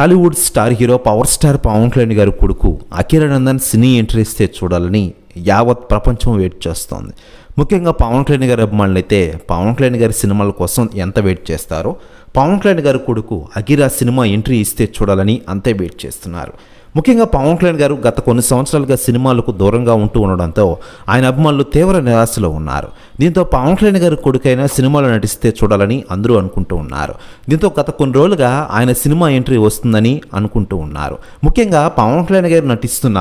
Tollywood star hero power star Pawan Kalyan గారి కొడుకు అఖిరానందన్ సినీ entry ఇస్తే చూడాలని యావత్ ప్రపంచం వెయిట్ చేస్తోంది. ముఖ్యంగా పవన్ కళ్యాణ్ గారి అభిమానులు అయితే పవన్ కళ్యాణ్ గారి సినిమాల కోసం ఎంత వెయిట్ చేస్తారో పవన్ కళ్యాణ్ గారి కొడుకు అఖిరా సినిమా ఎంట్రీ ఇస్తే చూడాలని అంతే వెయిట్ చేస్తున్నారు. ముఖ్యంగా పవన్ కళ్యాణ్ గారు గత కొన్ని సంవత్సరాలుగా సినిమాలకు దూరంగా ఉంటూ ఉండడంతో ఆయన అభిమానులు తీవ్ర నిరాశలో ఉన్నారు. దీంతో పవన్ కళ్యాణ్ గారి కొడుకైనా సినిమాలో నటిస్తే చూడాలని అందరూ అనుకుంటూ ఉన్నారు. దీంతో గత కొన్ని రోజులుగా ఆయన సినిమా ఎంట్రీ వస్తుందని అనుకుంటూ ఉన్నారు. ముఖ్యంగా పవన్ కళ్యాణ్ గారు నటిస్తున్న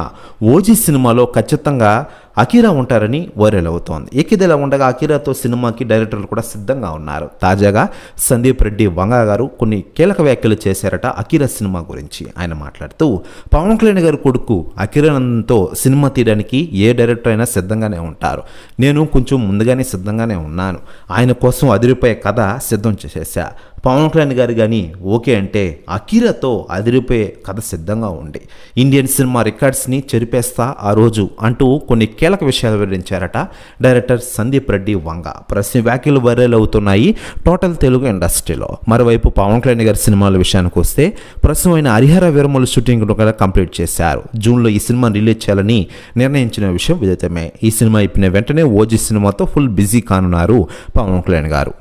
ఓజీ సినిమాలో ఖచ్చితంగా అకీరా ఉంటారని వైరల్ అవుతోంది. ఇకిదిలా ఉండగా అకీరాతో సినిమాకి డైరెక్టర్లు కూడా సిద్ధంగా ఉన్నారు. తాజాగా సందీప్ రెడ్డి వంగ గారు కొన్ని కీలక వ్యాఖ్యలు చేశారట అకీరా సినిమా గురించి ఆయన మాట్లాడుతూ పవన్ కళ్యాణ్ గారి కొడుకు అకిరానందంతో సినిమా తీయడానికి ఏ డైరెక్టర్ అయినా సిద్ధంగానే ఉంటారు. నేను కొంచెం ముందుగానే సిద్ధంగానే ఉన్నాను. ఆయన కోసం అదిరిపోయే కథ సిద్ధం చేసేసా పవన్ కళ్యాణ్ గారు కానీ ఓకే అంటే అకీరాతో అదిరిపోయే కథ సిద్ధంగా ఉంది. ఇండియన్ సినిమా రికార్డ్స్ని చెరిపేస్తా ఆ రోజు అంటూ కొన్ని కీలక విషయాలు వివరించారట డైరెక్టర్ సందీప్ రెడ్డి వంగ. ప్రశ్న వ్యాఖ్యలు వైరల్ అవుతున్నాయి టోటల్ తెలుగు ఇండస్ట్రీలో. మరోవైపు పవన్ కళ్యాణ్ గారి సినిమాల విషయానికి వస్తే ప్రస్తుతం ఆయన హరిహర వీరమల షూటింగ్ కూడా కంప్లీట్ చేశారు. జూన్లో ఈ సినిమా రిలీజ్ చేయాలని నిర్ణయించిన విషయం విదితమే. ఈ సినిమా అయిపోయిన వెంటనే ఓజీ సినిమాతో ఫుల్ బిజీ కానున్నారు పవన్ కళ్యాణ్ గారు.